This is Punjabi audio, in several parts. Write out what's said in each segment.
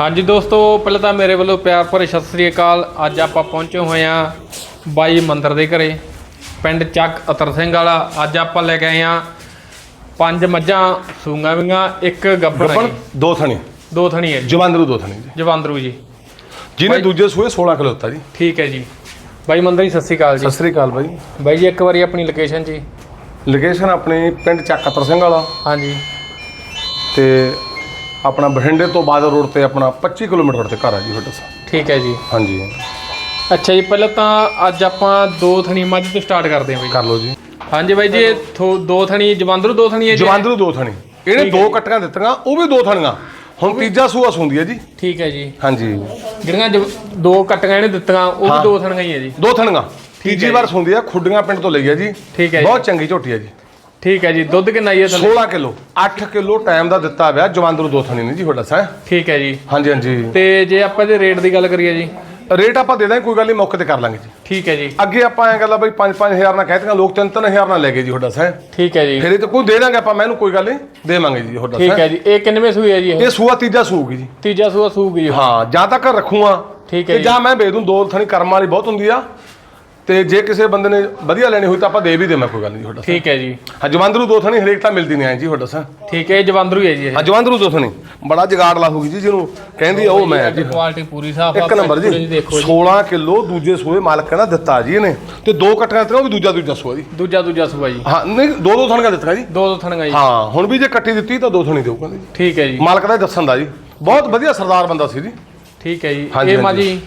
ਹਾਂਜੀ ਦੋਸਤੋ ਪਹਿਲਾਂ ਤਾਂ ਮੇਰੇ ਵੱਲੋਂ ਪਿਆਰ ਭਰੀ ਸਤਿ ਸ੍ਰੀ ਅਕਾਲ। ਅੱਜ ਆਪਾਂ ਪਹੁੰਚੇ ਹੋਏ ਆ ਬਾਈ ਮੰਦਰ ਦੇ ਘਰੇ ਪਿੰਡ ਚੱਕ ਅਤਰ ਸਿੰਘ ਵਾਲਾ। ਅੱਜ ਆਪਾਂ ਲੈ ਕੇ ਆਏ ਆ ਪੰਜ ਮੱਝਾਂ ਸੂੰਗਾ ਵੀਆਂ ਇੱਕ ਗੱਬਣ ਹੈ ਦੋ ਥਣੀ ਦੋ ਥਣੀ ਹੈ ਜੀ। ਜਵਾਂਦਰੂ ਦੋ ਥਣੀ ਜੀ। ਜਵਾਂਦਰੂ ਜੀ। ਜਿਹਨੇ ਦੂਜੇ ਸੂਏ 16 ਕਿਲੋ ਦਿੱਤਾ ਜੀ। ਠੀਕ ਹੈ ਜੀ। ਬਾਈ ਮੰਦਰ ਜੀ ਸਤਿ ਸ੍ਰੀ ਅਕਾਲ ਜੀ। ਸਤਿ ਸ੍ਰੀ ਅਕਾਲ ਬਾਈ। ਬਾਈ ਜੀ ਇੱਕ ਵਾਰੀ ਆਪਣੀ ਲੋਕੇਸ਼ਨ ਜੀ। ਲੋਕੇਸ਼ਨ ਆਪਣੀ ਪਿੰਡ ਚੱਕ ਅਤਰ ਸਿੰਘ ਵਾਲਾ। ਹਾਂਜੀ। ਤੇ ਆਪਣਾ ਬਠਿੰਡੇ ਤੋਂ ਬਾਦਲ ਰੋਡ ਤੇ ਆਪਣਾ 25 ਕਿਲੋਮੀਟਰ ਤੇ ਘਰ ਆ ਜੀ ਤੁਹਾਡਾ ਸਾਹਿਬ ਠੀਕ ਹੈ ਜੀ। ਹਾਂਜੀ। ਅੱਛਾ ਜੀ ਪਹਿਲਾਂ ਤਾਂ ਅੱਜ ਆਪਾਂ ਦੋ ਥਣੀ ਮੱਝ ਤੋਂ ਸਟਾਰਟ ਕਰਦੇ ਹਾਂ ਬਾਈ। ਕਰ ਲਓ ਜੀ। ਹਾਂਜੀ ਬਾਈ ਜੀ ਇਹ ਥੋ- ਦੋ ਥਣੀ ਜਵਾਂਦਰੂ ਦੋ ਥਣੀ ਹੈ ਜੀ? ਜਵਾਂਦਰੂ ਦੋ ਥਣੀ। ਇਹਨੇ ਹੈ ਦੋ ਕੱਟੀਆਂ ਦਿੱਤੀਆਂ ਉਹ ਵੀ ਦੋ ਥਣੀਆਂ। ਹੁਣ ਤੀਜਾ ਸੂਆ ਸੁੰਦੀ ਹੈ ਜੀ। ਠੀਕ ਹੈ ਜੀ। ਹਾਂਜੀ। ਜਿਹੜੀਆਂ ਜਵ- ਦੋ ਕੱਟੀਆਂ ਇਹਨੇ ਦਿੱਤੀਆਂ ਉਹ ਵੀ ਹਾਂ। ਦੋ ਥਣੀਆਂ ਹੀ ਹੈ ਜੀ। ਦੋ ਥਣੀਆਂ। ਹੈ ਤੀਜੀ। ਵਾਰ ਸੁੰਦੀ ਆ ਖੁੱਡੀਆਂ ਪਿੰਡ ਤੋਂ ਲਈ ਹੈ ਜੀ। ਠੀਕ ਹੈ ਜੀ। ਬਹੁਤ ਚੰਗੀ ਝੋਟੀ ਹੈ ਜੀ। ਠੀਕ ਹੈ ਜੀ ਦੁੱਧ ਕਿੰਨਾ ਹੀ ਹੈ ਥੱਲੇ 16 ਕਿਲੋ। 8 ਕਿਲੋ ਟਾਈਮ ਦਾ ਦਿੱਤਾ ਹੋਇਆ ਜਵਾਂਦਰੂ ਦੋ ਥਣੀ ਨੇ ਜੀ ਤੁਹਾਡਾ ਸਾ ਠੀਕ ਹੈ ਜੀ। ਹਾਂਜੀ ਹਾਂਜੀ। ਤੇ ਜੇ ਆਪਾਂ ਇਹਦੇ ਰੇਟ ਦੀ ਗੱਲ ਕਰੀਏ ਜੀ? ਰੇਟ ਆਪਾਂ ਦੇ ਦਾਂਗੇ ਕੋਈ ਗੱਲ ਨਹੀਂ ਮੌਕੇ ਤੇ ਕਰ ਲਾਂਗੇ ਜੀ। ਠੀਕ ਹੈ ਜੀ। ਅੱਗੇ ਆਪਾਂ ਐਂ ਗੱਲਾਂ ਬਈ 5-5000 ਨਾਲ ਕਹਿਤੀਆਂ ਲੋਕ 3-3000 ਨਾਲ ਲੈ ਗਏ ਜੀ ਤੁਹਾਡਾ ਸਾ ਠੀਕ ਹੈ ਜੀ। ਫਿਰ ਇਹ ਤਾਂ ਕੋਈ ਦੇ ਦਾਂਗੇ ਆਪਾਂ ਮੈਨੂੰ ਕੋਈ ਗੱਲ ਨਹੀਂ ਦੇਵਾਂਗੇ ਜੀ ਤੁਹਾਡਾ ਠੀਕ ਸਾ ਹੈ ਜੀ। ਇਹ ਕਿੰਨਵੇਂ ਸੂਈ ਹੈ ਜੀ ਇਹ? ਇਹ ਸੂਆ ਤੀਜਾ ਸੂਗੀ ਜੀ। ਤੀਜਾ ਸੂਆ ਸੂਗੀ ਜੀ। ਹਾਂ ਜਾਂ ਤਾਂ ਘਰ ਰੱਖੂਆਂ। ਠੀਕ ਹੈ ਜੀ। ਜਾਂ ਮੈਂ ਦੂੰ ਦੋ ਥਣੀ ਕਰਮ ਵਾਲੀ ਬਹੁਤ ਹੁੰਦੀ ਆ। ਤੇ ਜੇ ਕਿਸੇ ਬੰਦੇ ਨੇ ਵਧੀਆ ਲੈਣੀ ਹੋਈ ਤਾਂ ਆਪਾਂ ਦੇ ਵੀ ਦੇਵਾਂ ਕੋਈ ਗੱਲ ਨਹੀਂ ਤੁਹਾਡਾ ਠੀਕ ਹੈ ਜੀ। ਹਾਂ ਜਵੰਦਰੂ ਦੋ ਥਣੀ ਹਰੇਕ ਤਾਂ ਮਿਲਦੀ ਨਹੀਂ ਐ ਜੀ ਤੁਹਾਡਾ ਸਾ ਠੀਕ ਹੈ ਇਹ ਜਵਾਂਦਰੂ ਹੀ ਹੈ ਜੀ ਇਹ। ਹਾਂ ਜਵੰਦਰੂ ਦੋ ਥਣੀ। ਬੜਾ ਜਗਾੜ ਲਾਹੂਗੀ ਜੀ ਜਿਹਨੂੰ ਕਹਿੰਦੀ ਆ ਉਹ ਮੈਂ। ਜੀ ਕੁਆਲਿਟੀ ਪੂਰੀ ਸਾਫ਼ ਇੱਕ ਨੰਬਰ ਜੀ ਦੇਖੋ ਜੀ। 16 ਕਿਲੋ ਦੂਜੇ ਸੂਏ ਮਾਲਕ ਕਹਿੰਦਾ ਦਿੱਤਾ ਜੀ ਇਹਨੇ। ਤੇ ਦੋ ਕਟਕਾਂ ਦਿੱਤੀਆਂ ਉਹ ਵੀ ਦੂਜਾ ਦੂਜਾ ਸੂਆ ਜੀ। ਦੂਜਾ ਦੂਜਾ ਸੂਆ ਜੀ। ਹਾਂ ਨਹੀਂ ਦੋ ਦੋ ਥਣੀਆਂ ਦਿੱਤੀਆਂ ਜੀ। ਦੋ ਦੋ ਥਣੀਆਂ ਜੀ। ਹਾਂ ਹੁਣ ਵੀ ਜੇ ਕੱਟੀ ਦਿੱਤੀ ਤਾਂ ਦੋ ਥਣੀ ਦੇਊ ਕਹਿੰਦੇ ਜੀ। ਠੀਕ ਹੈ ਜੀ। ਮਾਲਕ ਦਾ ਦੱਸਣ ਦਾ ਜੀ। ਬਹੁਤ ਵਧੀਆ ਸਰਦਾਰ ਬੰਦਾ ਸੀ ਜੀ। ਠੀਕ ਹੈ ਜੀ। ਇਹ ਹਾਂਜੀ। ਮਾਜੀ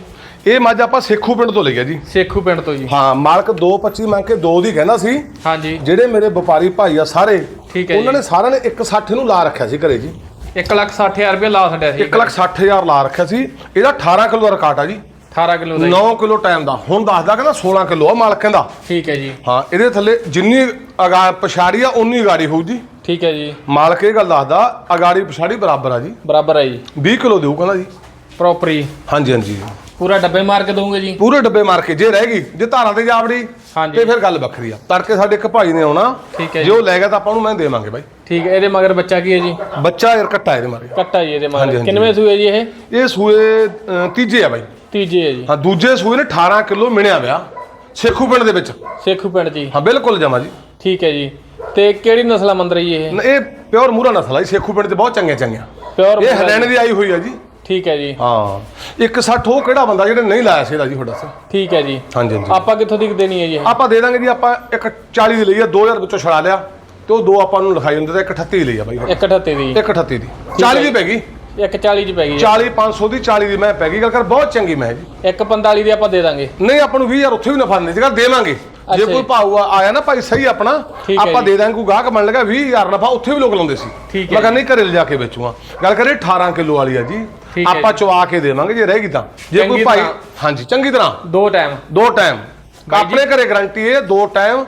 ਇਹ ਮੱਝ ਆਪਾਂ ਸੇਖੂ ਪਿੰਡ ਤੋਂ ਲਈਆ ਜੀ। ਸੇਖੂ ਪਿੰਡ ਤੋਂ ਜੀ। ਹਾਂ ਮਾਲਕ 225 ਮੰਗ ਕੇ ਦੋ ਦੀ ਕਹਿੰਦਾ ਸੀ। ਹਾਂਜੀ। ਜਿਹੜੇ ਮੇਰੇ ਵਪਾਰੀ ਭਾਈ ਆ ਸਾਰੇ ਠੀਕ ਹੈ ਉਹਨਾਂ ਜੀ। ਨੇ ਸਾਰਿਆਂ ਨੇ 160 ਨੂੰ ਲਾ ਰੱਖਿਆ ਸੀ ਘਰੇ ਜੀ। 1 ਲੱਖ 60000 ਰੁਪਏ ਲਾ ਛੱਡਿਆ ਸੀ। 1 ਲੱਖ 60000 ਲਾ ਰੱਖਿਆ ਸੀ। ਇਹਦਾ 18 ਕਿਲੋ ਦਾ ਰਿਕਾਰਡ ਆ ਜੀ। 18 ਕਿਲੋ ਦਾ ਜੀ। 9 ਕਿਲੋ ਟਾਈਮ ਦਾ। ਹੁਣ ਦੱਸਦਾ ਕਹਿੰਦਾ 16 ਕਿਲੋ ਆ ਮਾਲਕ ਕਹਿੰਦਾ। ਠੀਕ ਹੈ ਜੀ। ਹਾਂ ਇਹਦੇ ਥੱਲੇ ਜਿੰਨੀ ਅਗਾ ਪਛਾੜੀ ਆ ਉਨੀ ਗਾੜੀ ਹੋਊ ਜੀ। ਠੀਕ ਹੈ ਜੀ। ਮਾਲਕ ਇਹ ਗੱਲ ਦੱਸਦਾ ਅਗਾੜੀ ਪਛਾੜੀ ਬਰਾਬਰ ਆ ਜੀ। ਬਰਾਬਰ ਹੈ ਜੀ। 20 ਕਿਲੋ ਦੇਊ ਕਹਿੰਦਾ ਜੀ। ਪ੍ਰੋਪਰੀ ਹਾਂਜੀ ਹਾਂਜੀ। ਪੂਰਾ ਡੱਬੇ ਮਾਰ ਕੇ ਦੋਗੇ ਜੀ? ਪੂਰੇ ਡੱਬੇ ਮਾਰ ਕੇ ਜੇ ਰਹਿ ਗਈ ਜੇ ਧਾਰਾਂ ਤੇ ਜਾਵੜੀ ਹਾਂਜੀ। ਤੇ ਫਿਰ ਗੱਲ ਵੱਖਰੀ ਆ। ਤੜਕੇ ਸਾਡੇ ਇੱਕ ਭਾਈ ਨੇ ਆਉਣਾ ਠੀਕ ਹੈ ਜੇ ਉਹ ਲੈ ਗਿਆ ਤਾਂ ਆਪਾਂ ਨੂੰ ਮੈਂ ਦੇਵਾਂਗੇ ਬਾਈ। ਠੀਕ ਹੈ ਇਹਦੇ ਮਗਰ ਬੱਚਾ ਕੀ ਹੈ ਜੀ? ਬੱਚਾ ਯਾਰ ਕੱਟਾ ਇਹਦੇ ਮਾਰੇ ਕੱਟਾ ਜੀ ਇਹਦੇ ਹਾਂਜੀ, ਮਗਰ। ਹਾਂਜੀ। ਕਿੰਨਵੇਂ ਸੂਏ ਜੀ ਇਹ? ਇਹ ਸੂਏ ਅਹ, ਤੀਜੇ ਆ ਬਾਈ। ਤੀਜੇ ਹੈ ਜੀ। ਹਾਂ ਦੂਜੇ ਸੂਏ ਨੇ 18 ਕਿਲੋ ਮਿਣਿਆ ਵਿਆ ਸੇਖੂ ਪਿੰਡ ਦੇ ਵਿੱਚ। ਸੇਖੂ ਪਿੰਡ ਜੀ। ਹਾਂ ਬਿਲਕੁਲ ਜਮਾ ਜੀ। ਠੀਕ ਹੈ ਜੀ। ਤੇ ਕਿਹੜੀ ਨਸਲ ਆ ਮੰਦਰ ਜੀ ਇਹ? ਨ- ਇਹ ਪਿਓਰ ਮੂਰਾ ਨਸਲ ਆ ਜੀ ਸੇਖੂ ਪਿੰਡ ਤੇ ਬਹੁਤ ਚੰਗੀਆਂ ਚੰਗੀਆਂ ਪਿਓਰ ਇਹ ਹਰਿਆਣੇ ਦੀ ਆਈ ਹੋਈ ਆ ਜੀ। ਠੀਕ ਹੈ ਜੀ। ਹਾਂ। 160 ਉਹ ਕਿਹੜਾ ਬੰਦਾ ਜਿਹੜਾ ਨਹੀਂ ਲਾਇਆ ਸੀ ਇਹਦਾ ਜੀ ਤੁਹਾਡਾ ਸਰ ਠੀਕ ਹੈ ਜੀ। ਹਾਂਜੀ ਹਾਂਜੀ। ਆਪਾਂ ਕਿੱਥੋਂ ਦੀ ਦੇਣੀ ਹੈ ਜੀ ਇਹ? ਆਪਾਂ ਦੇ ਦਾਂਗੇ ਜੀ ਆਪਾਂ ਇੱਕ 40 ਦੀ ਲਈ ਆ 2000 ਵਿੱਚੋਂ ਛੜਾ ਲਿਆ ਤੇ ਉਹ ਦੋ ਆਪਾਂ ਨੂੰ ਲਿਖਾਈ ਹੁੰਦੇ ਤੇ ਇੱਕ 38 ਦੀ ਲਈ ਆ ਬਾਈ ਹੁਣ। 138 ਦੀ। ਇੱਕ 38 ਦੀ। 40 ਦੀ ਪੈ ਗਈ। 140 ਚ ਪੈ ਗਈ 40 500 ਦੀ 40 ਦੀ ਮੈਂ ਪੈ ਗਈ। ਗੱਲ ਕਰ ਬਹੁਤ ਚੰਗੀ ਮੈਂ ਜੀ। 145 ਦੀ ਆਪਾਂ ਦੇ ਦਾਂਗੇ। ਨਹੀਂ ਆਪਾਂ ਨੂੰ 20000 ਉੱਥੇ ਵੀ ਨਫਾ ਨਹੀਂ ਜੇਕਰ ਦੇਵਾਂਗੇ। ਜੇ ਅੱਛਾ ਕੋਈ ਜੀ। ਭਾਊ ਆ- ਆਇਆ ਨਾ ਭਾਈ ਸਹੀ ਆਪਣਾ ਠੀਕ ਹੈ ਆਪਾਂ ਜੀ। ਦੇ ਦਾਂਗੇ। ਕੋਈ ਗਾਹਕ ਮੰਨ ਲਗਾ 20000 ਨਫਾ ਉੱਥੇ ਵੀ ਲੋਕ ਲਾਉਂਦੇ ਸੀ। ਠੀਕ ਹੈ ਮੈਂ ਕਹਿੰਦਾ ਨਹੀਂ ਘਰੇ ਲਿਜਾ ਕੇ ਵੇਚੂਗਾ। ਗੱਲ ਕਰੇ 18 ਕਿਲੋ ਵਾਲੀ ਆ ਜੀ। ਆਪਾਂ ਚਵਾ ਕੇ ਦੇਵਾਂਗੇ ਜੇ ਰਹੇਗੀ ਤਾਂ। ਜੇ ਕੋਈ ਭਾਈ। ਹਾਂਜੀ ਚੰਗੀ ਤਰ੍ਹਾਂ। ਦੋ ਟਾਈਮ ਦੋ ਟਾਈਮ ਬਾਈ। ਆਪਣੇ ਘਰੇ ਗਾਰੰਟੀ ਹੈ ਦੋ ਟਾਈਮ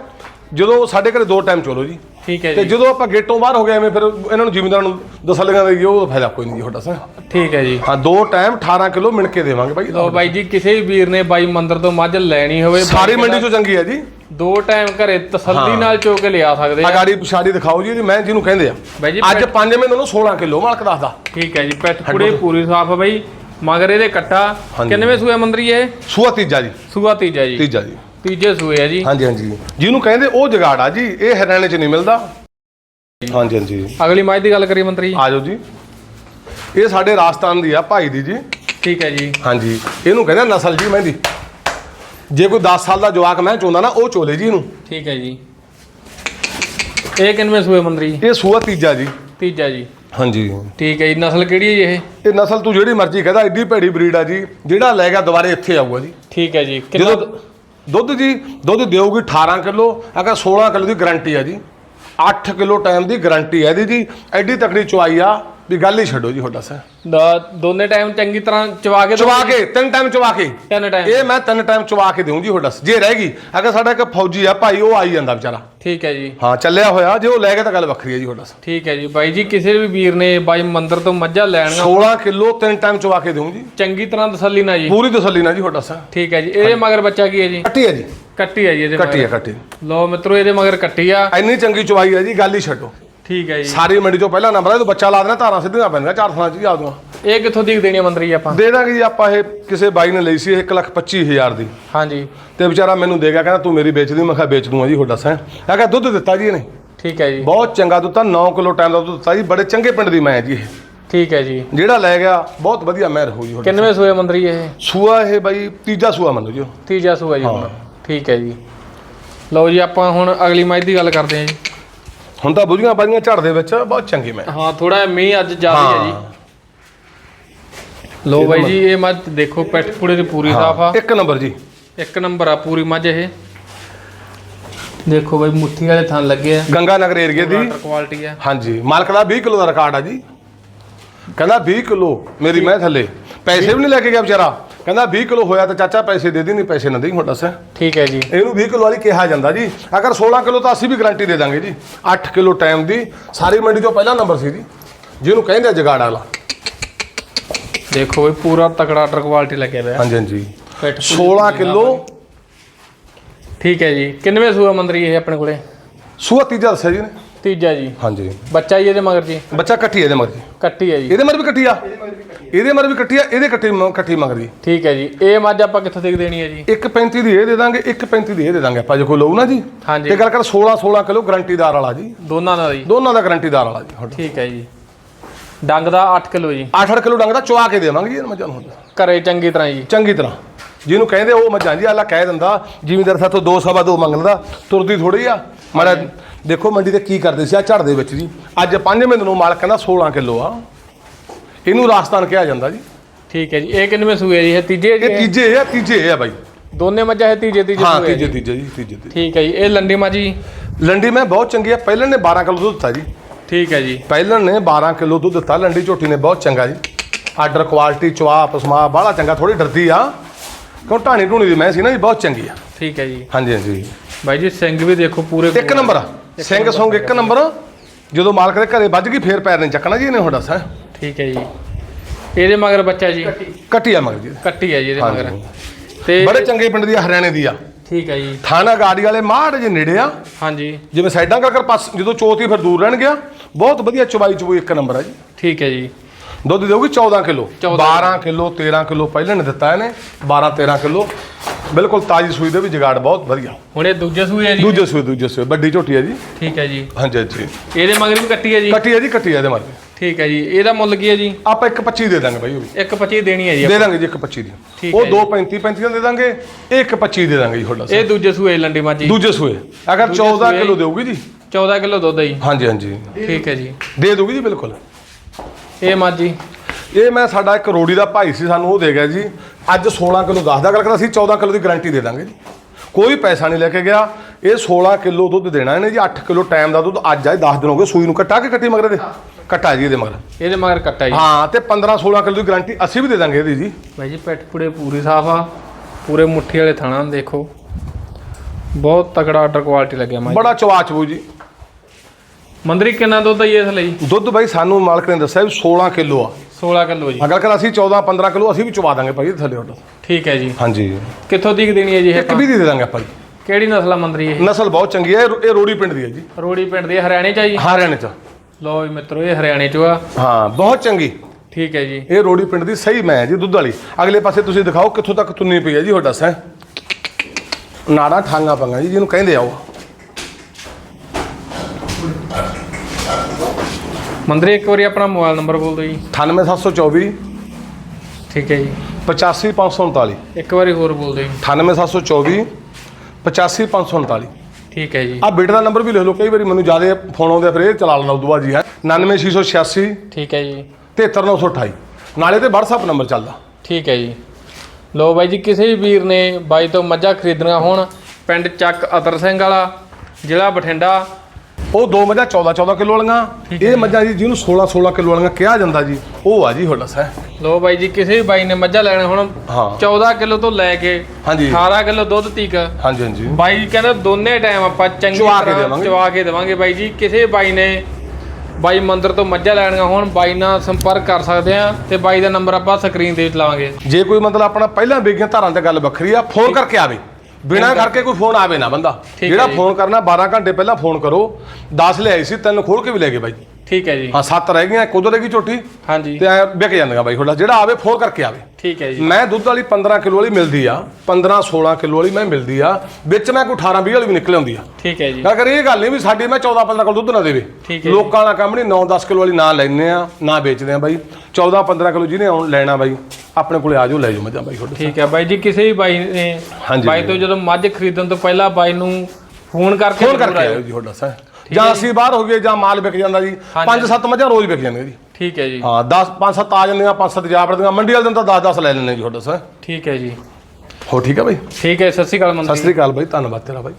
ਜਦੋਂ ਸਾਡੇ ਘਰੇ ਦੋ ਟਾਈਮ ਚਲੋ ਜੀ। ਠੀਕ ਹੈ ਤੇ ਜੀ। ਜਦੋਂ ਆਪਾਂ ਗੇਟੋਂ ਬਾਹਰ ਹੋ ਗਏ ਐਵੇਂ ਫਿਰ ਇਹਨਾਂ ਨੂੰ ਜ਼ਿਮੀਂਦਾਰਾਂ ਨੂੰ ਦਸਲੀਆਂ ਦੇ ਉਹ ਫਾਇਦਾ ਕੋਈ ਨਹੀਂ ਤੁਹਾਡਾ ਸਰ। ਠੀਕ ਹੈ ਜੀ। ਹਾਂ ਦੋ ਟਾਈਮ 18 ਕਿਲੋ ਮਿਣ ਕੇ ਦੇਵਾਂਗੇ ਭਾਈ ਲੋ ਬਾਈ ਜੀ ਕਿਸੇ ਵੀ ਵੀਰ ਨੇ ਬਾਈ ਮੰਦਰ ਤੋਂ ਮੱਝ ਲੈਣੀ ਹੋਵੇ ਸਾਰੀ ਮੰਡੀ ਚੋਂ ਚੰਗੀ ਹੈ ਜੀ। ਦੋ ਟਾਈਮ ਘਰੇ ਤਸੱਲੀ ਹਾਂ। ਨਾਲ ਚੋ ਕੇ ਲਿਆ ਸਕਦੇ ਆ ਗਾੜੀ ਪਛਾੜੀ ਦਿਖਾਓ ਜੀ ਮੈਂ ਜਿਹਨੂੰ ਕਹਿੰਦੇ ਆ। ਬਾਈ ਜੀ ਅੱਜ 5 ਮਹੀਨੇ ਨੂੰ 16 ਕਿਲੋ ਮਾਲਕ ਦੱਸਦਾ। ਠੀਕ ਹੈ ਜੀ ਪਿੱਠ ਪੁੜੇ ਪੂਰੀ ਸਾਫ਼ ਆ ਬਾਈ। ਮਗਰ ਇਹਦੇ ਕੱਟਾ। ਹਾਂਜੀ। ਕਿੰਨਵੇਂ ਸੂਏ ਮੰਦਰੀ ਇਹ? ਸੂਆ ਤੀਜਾ ਜੀ। ਸੂਆ ਤੀਜਾ ਜੀ। ਤੀਜਾ ਜੀ। ਤੀਜੇ ਸੂਏ ਆ ਜੀ। ਹਾਂਜੀ ਹਾਂਜੀ। ਜਿਹਨੂੰ ਕਹਿੰਦੇ ਉਹ ਜਗਾੜ ਆ ਜੀ ਇਹ ਹਰਿਆਣੇ ਚ ਨਹੀਂ ਮਿਲਦਾ। ਹਾਂਜੀ ਹਾਂਜੀ। ਅਗਲੀ ਮੱਝ ਦੀ ਗੱਲ ਕਰੀਏ ਮੰਤਰੀ। ਆ ਜਾਓ ਜੀ। ਇਹ ਸਾਡੇ ਰਾਜਸਥਾਨ ਦੀ ਆ ਭਾਈ ਦੀ ਜੀ। ਠੀਕ ਹੈ ਜੀ। ਹਾਂਜੀ। ਇਹਨੂੰ ਕਹਿੰਦੇ ਆ ਨਸਲ ਜੀ ਮਹਿੰਦੀ। ਜੇ ਕੋਈ 10 ਸਾਲ ਦਾ ਜਵਾਕ ਮੈਂ ਚਾਹੁੰਦਾ ਨਾ ਉਹ ਚੋਲੇ ਜੀ ਇਹਨੂੰ। ਠੀਕ ਹੈ ਜੀ। ਇਹ ਕਿੰਨਵੇਂ ਸੂਏ ਮੰਦਰੀ ਇਹ ਸੂਆ ਤੀਜਾ ਜੀ। ਤੀਜਾ ਜੀ। ਹਾਂਜੀ। ਠੀਕ ਹੈ ਜੀ ਨਸਲ ਕਿਹੜੀ ਹੈ ਜੀ ਇਹ? ਇਹ ਨਸਲ ਤੂੰ ਜਿਹੜੀ ਮਰਜ਼ੀ ਕਹਦਾ ਐਡੀ ਭੈੜੀ ਬਰੀਡ ਆ ਜੀ। ਜਿਹੜਾ ਲੈ ਗਿਆ ਦੁਬਾਰੇ ਇੱਥੇ ਆਊਗਾ ਜੀ। ਠੀਕ ਹੈ ਜੀ। ਕਿੰਨਾ ਜਦੋਂ ਦੁੱਧ ਜੀ ਦੁੱਧ ਦੇਊਗੀ 18 ਕਿਲੋ ਅਗਰ 16 ਕਿਲੋ ਦੀ ਗਾਰੰਟੀ ਆ ਜੀ। 8 ਕਿਲੋ ਟਾਈਮ ਦੀ ਗਾਰੰਟੀ ਹੈ ਇਹਦੀ ਜੀ। ਐਡੀ ਤਕੜੀ ਚੁਆਈ ਆ ਵੀ ਗੱਲ ਹੀ ਛੱਡੋ ਜੀ ਤੁਹਾਡਾ ਸਰ। ਦ- ਦੋਨੇ ਟਾਈਮ ਚੰਗੀ ਤਰ੍ਹਾਂ ਚਵਾ ਕੇ ਚਵਾ ਕੇ ਤਿੰਨ ਟਾਈਮ ਚਵਾ ਕੇ। ਤਿੰਨ ਟਾਈਮ ਇਹ ਮੈਂ ਤਿੰਨ ਟਾਈਮ ਚਵਾ ਕੇ ਜੀ ਤੁਹਾਡਾ ਜੇ ਰਹਿ ਗਈ ਅਗਰ ਸਾਡਾ ਇੱਕ ਫੌਜੀ ਆ ਭਾਈ ਉਹ ਆਈ ਜਾਂਦਾ ਵਿਚਾਰਾ। ਠੀਕ ਹੈ ਜੀ। ਹਾਂ ਚੱਲਿਆ ਹੋਇਆ ਜੇ ਉਹ ਲੈ ਕੇ ਤਾਂ ਗੱਲ ਵੱਖਰੀ ਹੈ ਜੀ ਤੁਹਾਡਾ ਠੀਕ ਹੈ ਜੀ। ਬਾਈ ਜੀ ਕਿਸੇ ਵੀ ਵੀਰ ਨੇ ਬਾਈ ਮੰਦਰ ਤੋਂ ਮੱਝਾਂ ਲੈਣੀਆਂ 16 ਕਿਲੋ ਤਿੰਨ ਟਾਈਮ ਚਵਾ ਕੇ ਦੇਉਂ ਜੀ। ਚੰਗੀ ਤਰ੍ਹਾਂ ਤਸੱਲੀ ਨਾਲ ਜੀ। ਪੂਰੀ ਤਸੱਲੀ ਨਾਲ ਜੀ ਤੁਹਾਡਾ ਸਰ ਠੀਕ ਹੈ ਜੀ। ਇਹਦੇ ਮਗਰ ਬੱਚਾ ਕੀ ਹੈ ਜੀ? ਕੱਟੀ ਹੈ ਜੀ। ਕੱਟੀ ਹੈ ਜੀ ਇਹਦੇ ਕੱਟੀ ਹੈ ਕੱਟੀ ਲੋ ਮਿੱਤਰੋ ਇਹਦੇ ਮਗਰ ਕੱਟੀ ਆ। ਇੰਨੀ ਚੰਗੀ ਚਵਾਈ ਹੈ ਜੀ ਗੱਲ ਹੀ ਛੱਡੋ। ਠੀਕ ਹੈ ਜੀ। ਸਾਰੀ ਮੰਡੀ ਤੋਂ ਪਹਿਲਾਂ ਨੰਬਰ ਹੈ ਤੂੰ ਬੱਚਾ ਲਾ ਦੇਣਾ ਧਾਰਾਂ ਸਿੱਧੀਆਂ ਪੈਂਦੀਆਂ ਚਾਰ ਥਾਂ ਚ ਹੀ ਆ ਦੂੰਗਾ ਇਹ ਕਿੱਥੋਂ ਦੀ ਦੇਣੀ ਆ ਮੰਦਰੀ ਜੀ ਆਪਾਂ? ਦੇ ਦਾਂਗੇ ਜੀ ਆਪਾਂ ਇਹ ਕਿਸੇ ਬਾਈ ਨੇ ਲਈ ਸੀ 125000 ਦੀ। ਹਾਂਜੀ। ਤੇ ਵਿਚਾਰਾ ਮੈਨੂੰ ਦੇ ਗਿਆ ਕਹਿੰਦਾ ਤੂੰ ਮੇਰੀ ਵੇਚ ਦੀ ਮੈਂ ਕਿਹਾ ਵੇਚ ਦੂੰਗਾ ਜੀ ਤੁਹਾਡਾ ਸੈਂ ਮੈਂ ਕਿਹਾ ਦੁੱਧ ਦਿੱਤਾ ਜੀ ਇਹਨੇ। ਠੀਕ ਹੈ ਜੀ। ਬਹੁਤ ਚੰਗਾ ਦੁੱਧ ਤਾਂ 9 ਕਿਲੋ ਟਾਈਮ ਦਾ ਦੁੱਧ ਦਿੱਤਾ ਜੀ ਬੜੇ ਚੰਗੇ ਪਿੰਡ ਦੀ ਮੈਂ ਜੀ ਇਹ। ਠੀਕ ਹੈ ਜੀ। ਜਿਹੜਾ ਲੈ ਗਿਆ ਬਹੁਤ ਵਧੀਆ ਮਹਿਰ ਹੋਈ ਤੁਹਾਡੀ ਕਿੰਨਵੇਂ ਸੂਏ ਮੰਦਰੀ ਇਹ? ਸੂਆ ਇਹ ਬਾਈ ਤੀਜਾ ਸੂਆ ਮੰਨੋ ਜੀ ਤੀਜਾ ਸੂਆ ਜੀ। ਹੁਣ। ਠੀਕ ਹੈ ਜੀ। ਲਓ ਜੀ ਆਪਾਂ ਹੁਣ ਅਗਲੀ ਮੱਝ ਦੀ ਗੱਲ ਕਰਦੇ ਹਾਂ ਜੀ। ਹੁਣ ਤਾਂ ਬੁਝੀਆਂ ਬਾਜੀਆਂ ਝੜ ਦੇ ਵਿੱਚ ਬਹੁਤ ਚੰਗੀ ਮੈਂ। ਹਾਂ ਥੋੜਾ ਮੀਂਹ ਅੱਜ ਜ਼ਿਆਦਾ ਹੈ ਜੀ। ਲਓ ਬਾਈ ਜੀ ਇਹ ਮੱਝ ਦੇਖੋ ਪਿੱਠ ਪੂੜੇ ਦੀ ਪੂਰੀ ਸਾਫ਼ ਆ। ਇੱਕ ਨੰਬਰ ਜੀ। ਇੱਕ ਨੰਬਰ ਆ ਪੂਰੀ ਮੱਝ ਇਹ। ਦੇਖੋ ਬਾਈ ਮੁੱਠੀ ਵਾਲੇ ਥਣ ਲੱਗੇ ਆ। ਗੰਗਾ ਨਗਰ ਏਰੀਏ ਦੀ। ਵਾਟਰ ਕੁਆਲਿਟੀ ਆ। ਹਾਂਜੀ ਮਾਲਕ ਦਾ 20 ਕਿਲੋ ਦਾ ਰਿਕਾਰਡ ਆ ਜੀ। ਕਹਿੰਦਾ 20 ਕਿਲੋ ਮੇਰੀ ਮੈਂ ਥੱਲੇ। ਪੈਸੇ ਵੀ ਨਹੀਂ ਲੈ ਕੇ ਗਿਆ ਵਿਚਾਰਾ। ਕਹਿੰਦਾ 20 ਕਿਲੋ ਹੋਇਆ ਤਾਂ ਚਾਚਾ ਪੈਸੇ ਦੇ ਦੇ ਨਹੀਂ ਪੈਸੇ ਨਾ ਦੇਈ ਹੁਣ ਦੱਸ। ਠੀਕ ਹੈ ਜੀ। ਇਹਨੂੰ 20 ਕਿਲੋ ਵਾਲੀ ਕਿਹਾ ਜਾਂਦਾ ਜੀ। ਅਗਰ 16 ਕਿਲੋ ਤਾਂ ਅਸੀਂ ਵੀ ਗਾਰੰਟੀ ਦੇ ਦਾਂਗੇ ਜੀ। 8 ਕਿਲੋ ਟਾਈਮ ਦੀ ਸਾਰੀ ਮੰਡੀ ਤੋਂ ਪਹਿਲਾ ਨੰਬਰ ਸੀ ਜੀ। ਜਿਹਨੂੰ ਕਹਿੰਦੇ ਆ ਜਗਾੜ ਵਾਲਾ। ਦੇਖੋ ਇਹ ਪੂਰਾ ਤਕੜਾ ਆਰਡਰ ਕੁਆਲਿਟੀ ਲੱਗਿਆ ਹੋਇਆ ਹਾਂਜੀ ਹਾਂਜੀ। ਪਿੱਠ ਪੂਰੀ 16 ਕਿਲੋ ਠੀਕ ਹੈ ਜੀ। ਕਿੰਨਵੇਂ ਸੂਆ ਮੰਦਰੀ ਇਹ ਆਪਣੇ ਕੋਲੇ? ਸੂਆ ਤੀਜਾ ਦੱਸਿਆ ਜੀ ਨੇ ਤੀਜਾ ਜੀ। ਹਾਂਜੀ। ਬੱਚਾ ਜੀ ਇਹਦੇ ਮਗਰ ਜੀ। ਬੱਚਾ ਕੱਟੀ ਇਹਦੇ ਮਗਰ ਜੀ। ਕੱਟੀ ਹੈ ਜੀ। ਇਹਦੇ ਮਗਰ ਵੀ ਕੱਟੀ ਆ? ਇਹਦੇ ਮਗਰ ਵੀ ਕੱਟੀ ਆ ਇਹਦੇ ਕੱਟੀ ਮ- ਕੱਟੀ ਮਗਰ ਜੀ ਠੀਕ ਹੈ ਜੀ। ਇਹ ਮੱਝ ਆਪਾਂ ਕਿੱਥੋਂ ਤੱਕ ਦੇਣੀ ਹੈ ਜੀ? 1.35 ਦੀ ਇਹ ਦੇ ਦਾਂਗੇ 1.35 ਦੀ ਇਹ ਦੇ ਦਾਂਗੇ ਆਪਾਂ ਜੇ ਕੋਈ ਲਊ ਨਾ ਜੀ। ਹਾਂਜੀ। ਤੇ ਗੱਲ ਕਰ 16 16 ਕਿਲੋ ਗਰੰਟੀਦਾਰ ਵਾਲਾ ਜੀ। ਦੋਨਾਂ ਦਾ ਜੀ। ਦੋਨਾਂ ਦਾ ਗਰੰਟੀਦਾਰ ਵਾਲਾ ਜੀ ਠੀਕ ਹੈ ਜੀ। ਡੰਗ ਦਾ 8 ਕਿਲੋ ਜੀ। 8-8 ਕਿਲੋ ਡੰਗ ਦਾ ਚੁਆ ਕੇ ਦੇਵਾਂਗੇ ਜੀ ਇਹਨਾਂ ਮੱਝਾਂ ਨੂੰ ਹੁਣ। ਘਰੇ ਚੰਗੀ ਤਰ੍ਹਾਂ ਜੀ। ਚੰਗੀ ਤਰ੍ਹਾਂ। ਜਿਹਨੂੰ ਕਹਿੰਦੇ ਉਹ ਮੱਝਾਂ ਜੀ ਆਲਾ ਕਹਿ ਦਿੰਦਾ ਜ਼ਿਮੀਂਦਾਰ ਸਾਥੋਂ ਦੋ ਸਵਾ ਦੋ ਮੰਗਦਾ ਤੁਰਦੀ ਥੋੜੀ ਆ। ਮਾੜਾ ਦੇਖੋ ਮੰਡੀ ਤੇ ਕੀ ਕਰਦੇ ਸੀ ਆ ਝੜ ਦੇ ਵਿੱਚ ਜੀ। ਅੱਜ ਪੰਜਵੇਂ ਦਿਨੋਂ ਮਾਲਕ ਕਹਿੰਦਾ 16 ਕਿਲੋ ਆ। ਇਹਨੂੰ ਰਾਜਸਥਾਨ ਕਿਹਾ ਜਾਂਦਾ ਜੀ। ਠੀਕ ਹੈ ਜੀ ਇਹ ਕਿੰਨਵੇਂ ਸੂਏ ਜੀ ਇਹ ਤੀਜੇ ਜੀ? ਇਹ ਤੀਜੇ ਆ ਤੀਜੇ ਆ ਬਾਈ। ਦੋਨੇ ਮੱਝਾਂ ਇਹ ਤੀਜੇ ਤੀਜੇ ਹਾਂ ਸੂਏ ਤੀਜੇ ਜੀ। ਤੀਜੇ ਜੀ ਤੀਜੇ ਤੀਜੇ। ਠੀਕ ਹੈ ਜੀ ਇਹ ਲੰਡੀ ਮੱਝ ਜੀ? ਲੰਡੀ ਮੈਂ ਬਹੁਤ ਚੰਗੀ ਆ ਪਹਿਲਾਂ ਨੇ 12 ਕਿਲੋ ਦੁੱਧ ਦਿੱਤਾ ਜੀ। ਠੀਕ ਹੈ ਜੀ। ਪਹਿਲਾਂ ਨੇ 12 ਕਿਲੋ ਦੁੱਧ ਦਿੱਤਾ ਲੰਡੀ ਝੋਟੀ ਨੇ ਬਹੁਤ ਚੰਗਾ ਜੀ। ਆਰਡਰ ਕੁਆਲਿਟੀ ਚਵਾ ਪਸਮਾ ਬਾਹਲਾ ਚੰਗਾ ਥੋੜੀ ਡਰਦੀ ਆ। ਕਿਉਂ ਢਾਣੀ ਢੂਣੀ ਦੀ ਮੈਂ ਸੀ ਨਾ ਜੀ ਬਹੁਤ ਚੰਗੀ ਆ। ਠੀਕ ਹੈ ਜੀ। ਹਾਂਜੀ ਹਾਂਜੀ। ਬਾਈ ਜੀ ਸਿੰਘ ਵੀ ਦੇਖੋ ਪੂਰੇ ਇੱਕ ਨੰਬਰ। ਸਿੰਘ ਸੌਂਗ ਇੱਕ ਨੰਬਰ। ਜਦੋਂ ਮਾਲਕ ਦੇ ਘਰੇ ਵੱਜ ਗਈ ਫੇਰ ਪੈਰ ਨਹੀਂ ਚੱਕਣਾ ਜੀ ਇਹਨੇ ਹੁਣ ਦੱਸ ਠੀਕ ਹੈ ਜੀ। ਇਹਦੇ ਮਗਰ ਬੱਚਾ ਜੀ? ਕੱਟੀ। ਆ ਮਗਰ ਜੀ। ਕੱਟੀ ਹੈ ਜੀ ਇਹਦੇ ਮਗਰ। ਤੇ ਬੜੇ ਚੰਗੇ ਪਿੰਡ ਦੀ ਆ, ਹਰਿਆਣੇ ਦੀ ਆ। ਠੀਕ ਹੈ ਜੀ। ਥਾਣਾ ਗਾੜੀ ਵਾਲੇ ਮਾੜ ਜੇ ਨੇੜੇ ਆ। ਹਾਂਜੀ। ਜਿਵੇਂ ਸਾਈਡਾਂ ਕਰ ਕਰ ਪਾਸ ਜਦੋਂ ਚੋਤੀ ਫਿਰ ਦੂਰ ਰਹਿਣ ਗਿਆ ਬਹੁਤ ਵਧੀਆ ਚਵਾਈ ਚਬੂਈ ਇੱਕ ਨੰਬਰ ਆ ਜੀ। ਠੀਕ ਹੈ ਜੀ। ਦੁੱਧ ਦੇਊਗੀ 14 ਕਿਲੋ। 14 12 kilo 13 kilo. ਪਹਿਲਾਂ ਨੇ ਦਿੱਤਾ ਇਹਨੇ। 12 13 ਕਿਲੋ। ਬਿਲਕੁਲ ਤਾਜੀ ਸੂਈ ਦੇ ਵੀ ਜਗਾੜ ਬਹੁਤ ਵਧੀਆ। ਹੁਣ ਇਹ ਦੂਜੇ ਸੂਏ ਹੈ ਜੀ। ਦੂਜੇ ਸੂਏ ਦੂਜੇ ਸੂਏ ਵੱਡੀ ਝੋਟੀ ਹੈ ਜੀ। ਠੀਕ ਹੈ ਜੀ। ਹਾਂਜੀ ਹਾਂਜੀ। ਇਹਦੇ ਮਗਰ ਵੀ ਕੱਟੀ ਹੈ ਜੀ। ਕੱਟੀ ਹੈ ਜੀ ਕੱਟੀ ਹੈ ਇਹਦੇ ਮਾਰ ਠੀਕ ਹੈ ਜੀ। ਇਹਦਾ ਮੁੱਲ ਕੀ ਹੈ ਜੀ? ਆਪਾਂ ਇੱਕ 25 ਦੇ ਦਾਂਗੇ ਬਾਈ ਉਹ ਵੀ। ਇੱਕ 25 ਦੇਣੀ ਹੈ ਜੀ ਦੇ ਦਾਂਗੇ ਜੀ ਇੱਕ 25 ਦੀ। ਉਹ ਹੈ ਦੋ 35 35 ਦੇ ਦਾਂਗੇ ਇਹ ਇੱਕ 25 ਦੇ ਦਾਂਗੇ ਜੀ ਤੁਹਾਡਾ ਇਹ ਦੂਜੇ ਸੂਏ ਲੰਡੀ ਜੀ ਦੂਜੇ ਸੂਏ। ਅਗਰ ਦੂਜੇ 14 ਸੂਏ। ਕਿਲੋ ਦੇਊਗੀ ਜੀ। 14 ਕਿਲੋ ਦੁੱਧ ਹੈ ਜੀ। ਹਾਂਜੀ ਹਾਂਜੀ। ਠੀਕ ਹੈ ਜੀ। ਦੇ ਦੂਗੀ ਜੀ ਬਿਲਕੁਲ। ਇਹ ਜੀ ਇਹ ਮੈਂ ਸਾਡਾ ਇੱਕ ਰੋੜੀ ਦਾ ਭਾਈ ਸੀ ਸਾਨੂੰ ਉਹ ਦੇ ਗਿਆ ਜੀ। ਅੱਜ 16 ਕਿਲੋ ਦੱਸਦਾ ਗੱਲ ਕਰ ਅਸੀਂ 14 ਕਿਲੋ ਦੀ ਗਾਰੰਟੀ ਦੇ ਦਾਂਗੇ ਜੀ। ਕੋਈ ਪੈਸਾ ਨਹੀਂ ਲੈ ਕੇ ਗਿਆ। ਇਹ 16 ਕਿਲੋ ਦੁੱਧ ਦੇਣਾ ਇਹਨੇ ਜੀ 8 ਕਿਲੋ ਟਾਈਮ ਦਾ ਦੁੱਧ ਅੱਜ ਆਏ 10 ਦਿਨ ਹੋ ਗਏ ਸੂਈ ਨੂੰ ਕੱਟਾ ਕੇ ਕੱਟੀ ਮਗਰ ਦੇ ਕੱਟਾ ਜੀ ਇਹਦੇ ਮਗਰ। ਇਹਦੇ ਮਗਰ ਕੱਟਾ ਜੀ। ਹਾਂ ਤੇ 15 16 ਕਿਲੋ ਦੀ ਗਾਰੰਟੀ ਅਸੀਂ ਵੀ ਦੇ ਦਾਂਗੇ ਇਹਦੀ ਜੀ। ਬਾਈ ਜੀ ਪਿੱਠ ਪੁੜੇ ਪੂਰੀ ਸਾਫ਼ ਆ। ਪੂਰੇ ਮੁੱਠੀ ਵਾਲੇ ਥਾਣਾ ਦੇਖੋ। ਬਹੁਤ ਤਕੜਾ ਆਰਡਰ ਕੁਆਲਿਟੀ ਲੱਗਿਆ ਮੱਝ ਬੜਾ ਚਵਾਚਬੂ ਜੀ। ਮੰਦਰੀ ਕਿੰਨਾ ਦੁੱਧ ਜੀ ਇਸ ਲਈ? ਦੁੱਧ ਬਾਈ ਸਾਨੂੰ ਮਾਲਕ ਨੇ ਦੱਸਿਆ ਵੀ 16 ਕਿਲੋ ਆ। 16 ਕਿਲੋ ਜੀ। ਅਗਰ ਕਰ ਅਸੀਂ 14 15 ਕਿਲੋ ਅਸੀਂ ਵੀ ਚਵਾ ਦਾਂਗੇ ਭਾਈ ਥੱਲੇ ਆਰਡਰ ਠੀਕ ਹੈ ਜੀ। ਹਾਂਜੀ। ਕਿੱਥੋਂ ਤੀਕ ਦੇਣੀ ਹੈ ਜੀ ਇਹ ਇੱਕ ਵੀ ਦੇ ਦਾਂਗੇ ਆਪਾਂ ਜੀ। ਕਿਹੜੀ ਨਸਲ ਆ ਮੰਦਰੀ ਇਹ? ਨਸਲ ਬਹੁਤ ਚੰਗੀ ਹੈ ਇਹ ਰੋੜੀ ਪਿੰਡ ਦੀ ਹੈ ਜੀ। ਰੋੜੀ ਪਿੰਡ ਦੀ ਹਰਿਆਣੇ ਚ ਆ ਜੀ? ਹਰਿਆਣੇ ਚ। ਲਓ ਜੀ ਮਿੱਤਰੋ ਇਹ ਹਰਿਆਣੇ ਚ ਆ। ਹਾਂ ਬਹੁਤ ਚੰਗੀ। ਠੀਕ ਹੈ ਜੀ। ਇਹ ਰੋੜੀ ਪਿੰਡ ਦੀ ਸਹੀ ਮੈਂ ਜੀ ਦੁੱਧ ਵਾਲੀ। ਅਗਲੇ ਪਾਸੇ ਤੁਸੀਂ ਦਿਖਾਓ ਕਿੱਥੋਂ ਤੱਕ ਤੁੰਨੀ ਪਈ ਹੈ ਜੀ ਤੁਹਾਡਾ ਸੈਂ। ਨਾੜਾ ਠਾਂਗਾ ਪੰਗਾ ਜੀ ਜਿਹਨੂੰ ਕਹਿੰਦੇ ਆ ਉਹ। ਮੰਦਰੀ ਇੱਕ ਵਾਰੀ ਆਪਣਾ ਮੋਬਾਈਲ ਨੰਬਰ ਬੋਲ ਦਿਓ ਜੀ। 98724 ਠੀਕ ਹੈ ਜੀ। 85539 ਇੱਕ ਵਾਰੀ ਹੋਰ ਬੋਲ ਦਿਓ ਜੀ। 98724 85539 ਠੀਕ ਹੈ ਜੀ। ਆ ਬੇਟੇ ਦਾ ਨੰਬਰ ਵੀ ਲਿਖ ਲਓ ਕਈ ਵਾਰੀ ਮੈਨੂੰ ਜ਼ਿਆਦਾ ਫੋਨ ਆਉਂਦੇ ਫਿਰ ਇਹ ਚਲਾ ਲੈਣਾ ਉਦੋਂ ਬਾਅਦ ਜੀ ਹੈ। 99686 ਠੀਕ ਹੈ ਜੀ। 73928 ਨਾਲੇ ਤੇ WhatsApp ਨੰਬਰ ਚੱਲਦਾ। ਠੀਕ ਹੈ ਜੀ। ਲੋ ਬਾਈ ਜੀ ਕਿਸੇ ਵੀ ਵੀਰ ਨੇ ਬਾਈ ਤੋਂ ਮੱਝਾਂ ਖਰੀਦਣੀਆਂ ਹੋਣ ਪਿੰਡ ਚੱਕ ਅਤਰ ਸਿੰਘ ਵਾਲਾ ਜ਼ਿਲ੍ਹਾ ਬਠਿੰਡਾ ਉਹ ਦੋ ਮੱਝਾਂ 14 14 ਕਿਲੋ ਵਾਲੀਆਂ। ਇਹ ਮੱਝਾਂ ਜੀ ਜਿਹਨੂੰ 16 16 ਕਿਲੋ ਵਾਲੀਆਂ ਕਿਹਾ ਜਾਂਦਾ ਜੀ ਉਹ ਆ ਜੀ ਤੁਹਾਡਾ ਸੈ ਲੋ ਬਾਈ ਜੀ ਕਿਸੇ ਵੀ ਬਾਈ ਨੇ ਮੱਝਾਂ ਲੈਣਾ ਹੁਣ ਹਾਂ। 14 ਕਿਲੋ ਤੋਂ ਲੈ ਕੇ ਹਾਂਜੀ। 18 ਕਿਲੋ ਦੁੱਧ ਤੀਕ। ਹਾਂਜੀ ਹਾਂਜੀ। ਬਾਈ ਕਹਿੰਦਾ ਦੋਨੇ ਟਾਈਮ ਆਪਾਂ ਚੰਗੀ ਤਰ੍ਹਾਂ। ਚਵਾ ਕੇ ਦੇਵਾਂਗੇ ਬਾਈ ਜੀ। ਕਿਸੇ ਬਾਈ ਨੇ ਬਾਈ ਮੰਦਰ ਤੋਂ ਮੱਝਾਂ ਲੈਣੀਆਂ ਹੋਣ ਬਾਈ ਨਾਲ ਸੰਪਰਕ ਕਰ ਸਕਦੇ ਆ ਤੇ ਬਾਈ ਦਾ ਨੰਬਰ ਆਪਾਂ ਸਕਰੀਨ ਤੇ ਲਾਵਾਂਗੇ ਜੇ ਕੋਈ ਮਤਲਬ ਆਪਣਾ ਪਹਿਲਾਂ ਵੇਗੀਆਂ ਧਾਰਾਂ ਤੇ ਗੱਲ ਵੱਖਰੀ ਆ ਫੋਨ ਕਰਕੇ ਆਵੇ। ਬਿਨਾਂ ਕਰਕੇ ਕੋਈ ਫੋਨ ਆਵੇ ਨਾ ਬੰਦਾ। ਜਿਹੜਾ। ਫੋਨ ਕਰਨਾ 12 ਘੰਟੇ ਪਹਿਲਾਂ ਫੋਨ ਕਰੋ। 10 ਲਿਆਈ ਸੀ ਤਿੰਨ ਖੋਲ ਕੇ ਵੀ ਲੈ ਗਏ ਬਾਈ। ਠੀਕ ਹੈ ਜੀ। ਹਾਂ ਸੱਤ ਰਹਿ ਗਈਆਂ ਇੱਕ ਉਧਰ ਰਹਿ ਗਈ ਝੋਟੀ। ਹਾਂਜੀ। ਤੇ ਐ ਵਿਕ ਜਾਂਦੀਆਂ ਬਾਈ ਤੁਹਾਡਾ ਜਿਹੜਾ ਆਵੇ ਫੋਨ ਕਰਕੇ ਆਵੇ। ਠੀਕ ਹੈ ਜੀ। ਮੈਂ ਦੁੱਧ ਵਾਲੀ 15 ਕਿਲੋ ਵਾਲੀ ਮਿਲਦੀ ਆ 15 16 ਕਿਲੋ ਵਾਲੀ ਮੈਂ ਮਿਲਦੀ ਆ ਵਿੱਚ ਮੈਂ ਕੋਈ 18 20 ਵਾਲੀ ਵੀ ਨਿਕਲ ਆਉਂਦੀ ਆ। ਠੀਕ ਹੈ ਜੀ। ਅਗਰ ਇਹ ਗੱਲ ਨਹੀਂ ਵੀ ਸਾਡੀ ਮੈਂ 14 15 ਕਿਲੋ ਦੁੱਧ ਨਾ ਦੇਵੇ। ਲੋਕਾਂ ਦਾ ਕੰਮ ਨਹੀਂ 9 10 ਕਿਲੋ ਵਾਲੀ ਨਾ ਲੈਣੇ ਆ ਨਾ ਵੇਚਦੇ ਆ ਬਾਈ। 14 15 ਕਿਲੋ ਜਿਹਨੇ ਆਉਣ ਲੈਣਾ ਬਾਈ ਆਪਣੇ ਕੋਲੇ ਆ ਜਾਓ ਲੈ ਜਾਓ ਮੱਝਾਂ ਬਾਈ ਤੁਹਾਡੇ ਠੀਕ ਹੈ ਬਾਈ ਜੀ ਕਿਸੇ ਵੀ ਬਾਈ ਨੇ ਬਾਈ ਤੋਂ ਜਦੋਂ ਮੱਝ ਖਰੀਦਣ ਤੋਂ ਪਹਿਲਾਂ ਬਾਈ ਨੂੰ ਫੋਨ ਕਰਕੇ ਫੋਨ ਕਰਕੇ। ਆਇਓ। ਜੀ ਤੁਹਾਡਾ ਸਰ ਜਾਂ ਅਸੀਂ ਬਾਹਰ ਹੋ ਗਏ ਜਾਂ ਮਾਲ ਵਿਕ ਜਾਂਦਾ ਜੀ। ਪੰਜ ਸੱਤ ਮੱਝਾਂ ਰੋਜ਼ ਵਿਕ ਜਾਂਦੀਆਂ ਜੀ। ਠੀਕ ਹੈ ਜੀ। ਹਾਂ 10 5 7 ਆ ਜਾਂਦੀਆਂ 5 7 ਜਾ ਵੜਦੀਆਂ ਮੰਡੀ ਵਾਲੇ ਦਿਨ ਤਾਂ 10 10 ਲੈ ਲੈਣੇ ਜੀ ਤੁਹਾਡਾ ਸਰ ਠੀਕ ਹੈ ਜੀ। ਹੋ ਠੀਕ ਹੈ ਬਾਈ? ਠੀਕ ਹੈ ਸਤਿ ਸ਼੍ਰੀ ਅਕਾਲ ਮੰਤਰੀ ਸਤਿ ਸ੍ਰੀ ਅਕਾਲ ਬਾਈ ਧੰਨਵਾਦ ਤੇਰਾ ਬਾਈ।